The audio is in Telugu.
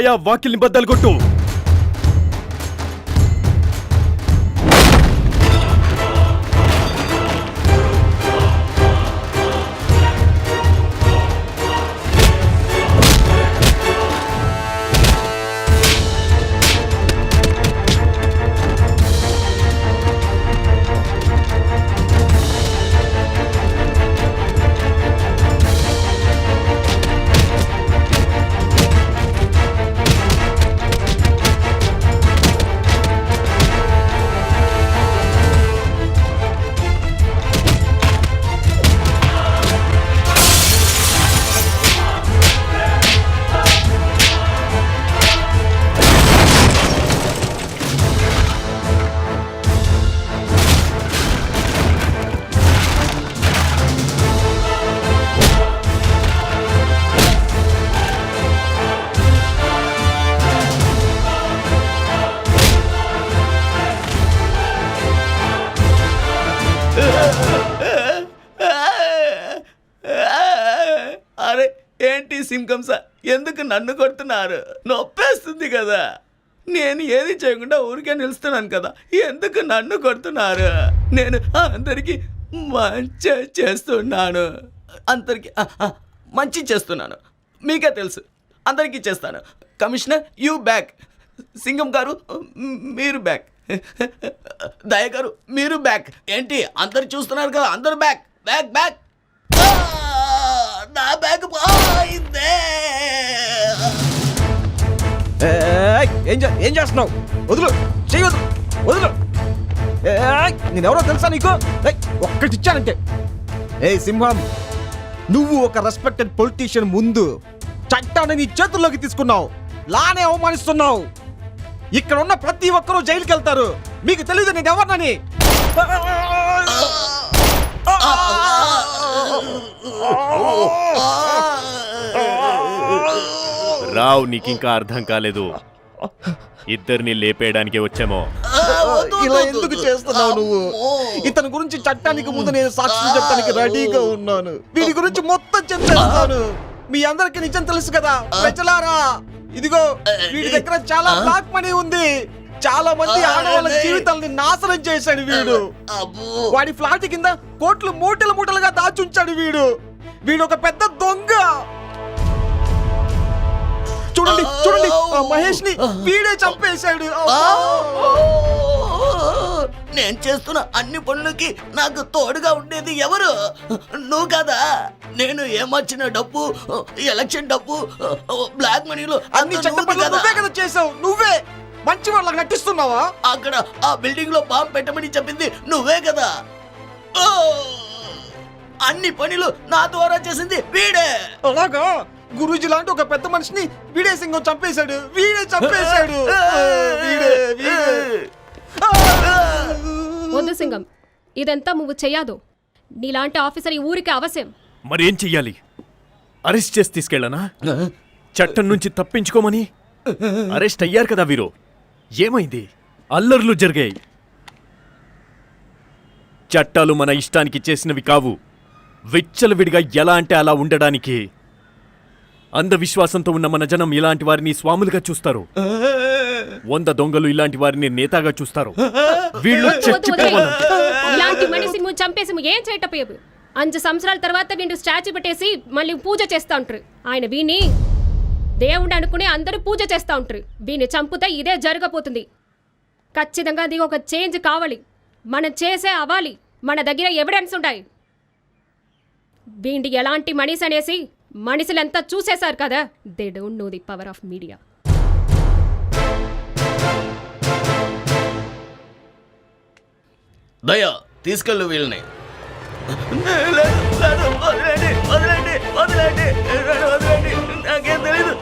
దయా వాకిల్ని బద్దలు కొట్టు. అరే ఏంటి సింకంస ఎందుకు నన్ను కొడుతున్నారు? నొప్పేస్తుంది కదా. నేను ఏది చేయకుండా ఊరికే నిలుస్తున్నాను కదా. ఎందుకు నన్ను కొడుతున్నారు? నేను అందరికీ మంచి చేస్తున్నాను. అందరికి మంచి చేస్తున్నాను. మీకే తెలుసు. అందరికీ చేస్తాను. Commissioner you back. సింగం గారు మీరు బ్యాక్. దయగారు మీరు బ్యాక్. ఏంటి అందరు చూస్తున్నారు కదా అందరు బ్యాక్. Back back. నా బ్యాక్ పోయిందే ఏయ్, ఏం ఏం చేస్తున్నావు? వదులు చెయ్యి వదులు ఏయ్, నేనెవరో తెలుసా నీకు? ఒక్కటి ఇచ్చానంటే ఏ సింహం నువ్వు ఒక రెస్పెక్టెడ్ పొలిటీషియన్ ముందు చట్టాన్ని నీ చేతుల్లోకి తీసుకున్నావు. లానే అవమానిస్తున్నావు. ఇక్కడ ఉన్న ప్రతి ఒక్కరూ జైలుకి వెళ్తారు మీకు తెలియదు నేను ఎవరినని. రావు నీకింకా అర్థం కాలేదు. ఇద్దరిని లేపేయడానికి వచ్చామో. ఇలా ఎందుకు చేస్తున్నావు నువ్వు? ఇతని గురించి చట్టానికి ముందు నేను సాక్షి చెప్పడానికి రెడీగా ఉన్నాను. వీడి గురించి మొత్తం చెప్పేస్తాను. మీ అందరికి నిజం తెలుసు కదా ప్రజలారా? ఇదిగో వీడి దగ్గర చాలా బ్లాక్ మనీ ఉంది. చాలా మంది ఆడవాళ్ళ జీవితాలని నాశనం చేశాడు వీడు. వాడి ఫ్లాట్ కింద కోట్లు మూటలు మూటలుగా దాచుంచాడు వీడు. వీడు ఒక పెద్ద దొంగ. చూడండి చూడండి. ఆ మహేష్ని వీడే చంపేశాడు. నేను చేస్తున్న అన్ని పనులకి నాకు తోడుగా ఉండేది ఎవరు? నువ్వు కదా. నేను ఏమర్చిన డబ్బు ఎలక్షన్ డబ్బు బ్లాక్ మనీలు అన్ని నువ్వు కదా. చేసావు నువ్వే మంచి వాళ్ళకి నటిస్తున్నావా? అక్కడ ఆ బిల్డింగ్లో బాంబు పెట్టమని చెప్పింది నువ్వే కదా! అన్ని పనులు నా ద్వారా చేసింది వీడే. అలాగా? గురూజీ లాంటి ఒక పెద్ద మనిషిని వీడే సింగం చంపేశాడు. వీడే చంపేశాడు. వీడే వీడే. వద్దు సింగం. ఇదంతా నువ్వు చెయ్యదు. నీలాంటి ఆఫీసర్ ఈ ఊరికి అవశ్యం. మరేం చెయ్యాలి? అరెస్ట్ చేసి తీసుకెళ్ళనా? చట్టం నుంచి తప్పించుకోమని? అరెస్ట్ అయ్యారు కదా వీరు. ఏమైంది? అల్లర్లు జరిగాయి. చట్టాలు మన ఇష్టానికి చేసినవి కావు. విచ్చలవిడిగా ఎలా అంటే అలా ఉండడానికి అంధవిశ్వాసంతో ఉన్న మన జనం ఇలాంటి వారిని స్వాములుగా చూస్తారు. వంద దొంగలు ఇలాంటి వారిని నేతాగా చూస్తారు. వీళ్ళు ఇలాంటి మనిషిని నువ్వు చంపేసి నువ్వు ఏం చేయటపోయావు అంచు సంవత్సరాల తర్వాత వీడు స్టాచ్యూ పెట్టేసి మళ్ళీ పూజ చేస్తా ఉంటారు. ఆయన వీని దేవుడు అనుకుని అందరూ పూజ చేస్తా ఉంటారు. వీని చంపితే ఇదే జరగబోతుంది. ఖచ్చితంగా అది ఒక చేంజ్ కావాలి. మనం చేసే అవ్వాలి. మన దగ్గర ఎవిడెన్స్ ఉంటాయి వీడి ఎలాంటి మనిషి అనేసి మనుషులంతా చూసేశారు కదా. They don't know the power of media Daya తీసుకెళ్ళు వీళ్ళని. వదిలేండి వదిలేండి వదిలేండి వదలండి నాకేం తెలీదు.